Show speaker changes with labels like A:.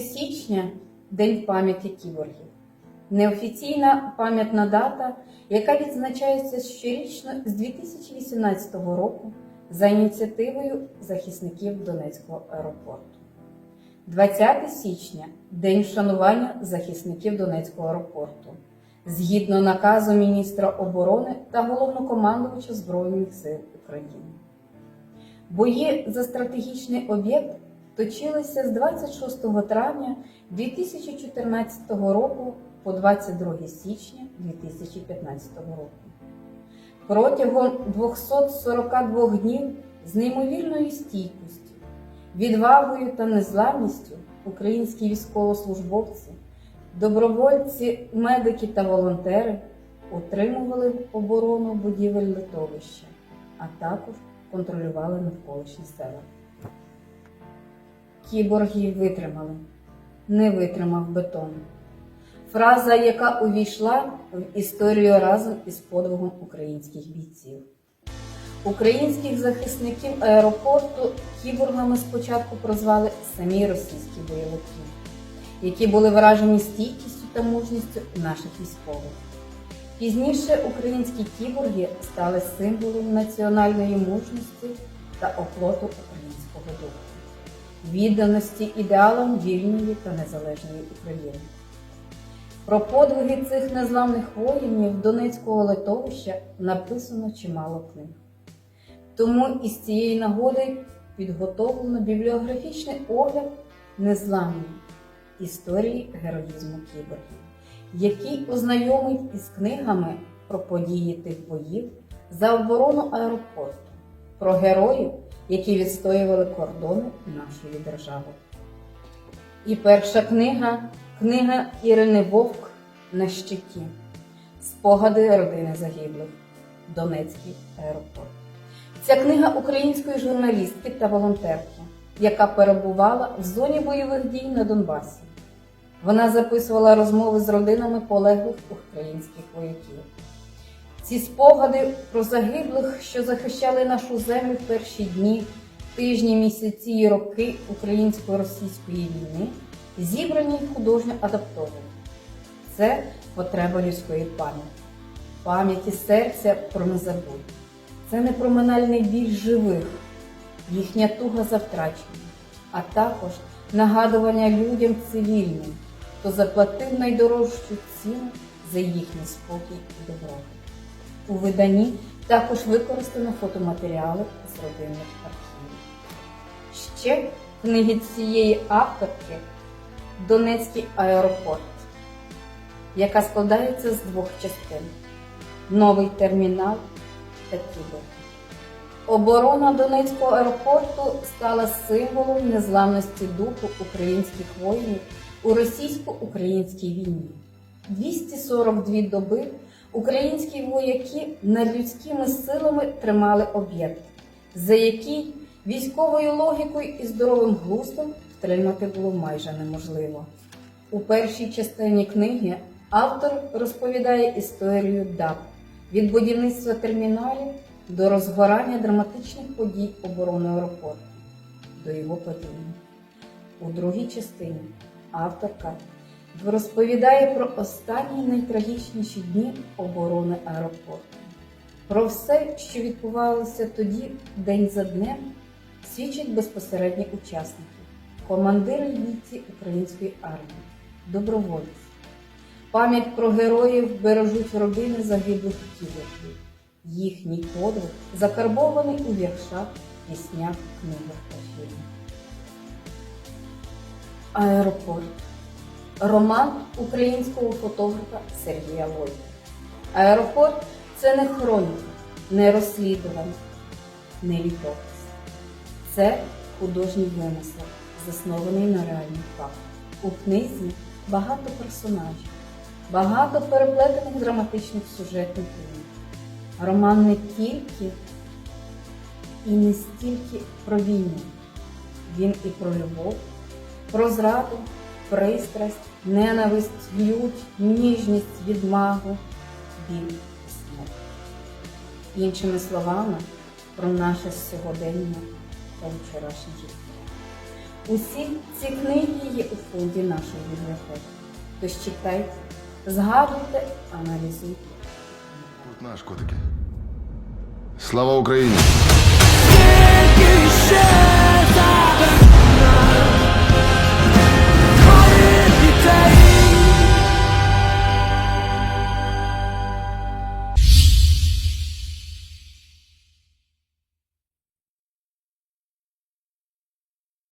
A: січня День пам'яті кіборгів. Неофіційна пам'ятна дата, яка відзначається щорічно з 2018 року за ініціативою захисників Донецького аеропорту. 20 січня День вшанування захисників Донецького аеропорту. Згідно наказу міністра оборони та головнокомандувача Збройних сил України. Бої за стратегічний об'єкт точилися з 26 травня 2014 року по 22 січня 2015 року. Протягом 242 днів з неймовірною стійкістю, відвагою та незламністю українські військовослужбовці, добровольці, медики та волонтери утримували оборону будівель литовища, а також контролювали навколишні села. Кіборги витримали, не витримав бетон. Фраза, яка увійшла в історію разом із подвигом українських бійців. Українських захисників аеропорту кіборгами спочатку прозвали самі російські бойовики, які були вражені стійкістю та мужністю наших військових. Пізніше українські кіборги стали символом національної мужності та оплоту українського духу, відданості ідеалам вільної та незалежної України. Про подвиги цих незламних воїнів Донецького литовища написано чимало книг. Тому із цієї нагоди підготовлено бібліографічний огляд незламної історії героїзму кіборгів, який ознайомить із книгами про події тих боїв за оборону аеропорту, про героїв, які відстоювали кордони нашої держави. І перша книга книга Ірини Вовк на щиті. Спогади родини загиблих. Донецький аеропорт. Ця книга української журналістки та волонтерки, яка перебувала в зоні бойових дій на Донбасі. Вона записувала розмови з родинами полеглих українських вояків. Ці спогади про загиблих, що захищали нашу землю в перші дні, тижні, місяці і роки українсько-російської війни, зібрані й художньо адаптовані. Це потреба людської пам'яті, пам'яті серця про незабудь. Це не проминальний біль живих, їхня туга за втрачення, а також нагадування людям цивільним, хто заплатив найдорожчу ціну за їхній спокій і добробут. У виданні також використано фотоматеріали з родинних архівів. Ще книги цієї авторки Донецький аеропорт, яка складається з двох частин: новий термінал та кібер. Оборона Донецького аеропорту стала символом незламності духу українських воїнів у російсько-українській війні. 242 доби українські вояки над людськими силами тримали об'єкт, за який військовою логікою і здоровим глуздом втримати було майже неможливо. У першій частині книги автор розповідає історію ДАП від будівництва терміналів до розгорання драматичних подій оборони аеропорту, до його падіння. У другій частині авторка розповідає про останні найтрагічніші дні оборони аеропорту. Про все, що відбувалося тоді день за днем, свідчать безпосередні учасники, командири й бійці української армії, добровольці. Пам'ять про героїв бережуть родини загиблих кіборгів. Їхній подвиг закарбований у віршах, піснях, книгах та фільмах. Аеропорт. Роман українського фотографа Сергія Войта. Аеропорт це не хроніка, не розслідування, не літопис. Це художній вимисел, заснований на реальних фактах. У книзі багато персонажів, багато переплетених драматичних сюжетних ліній. Роман не тільки і не стільки про війну, він і про любов, про зраду, пристрасть, ненависть, лють, ніжність, відмагу, біль і смерть. Іншими словами, про наше сьогодення та вчорашнє життя. Усі ці книги є у фонді нашої бібліотеки. Тож читайте, згадуйте, аналізуйте.
B: Тут наш котики. Слава Україні!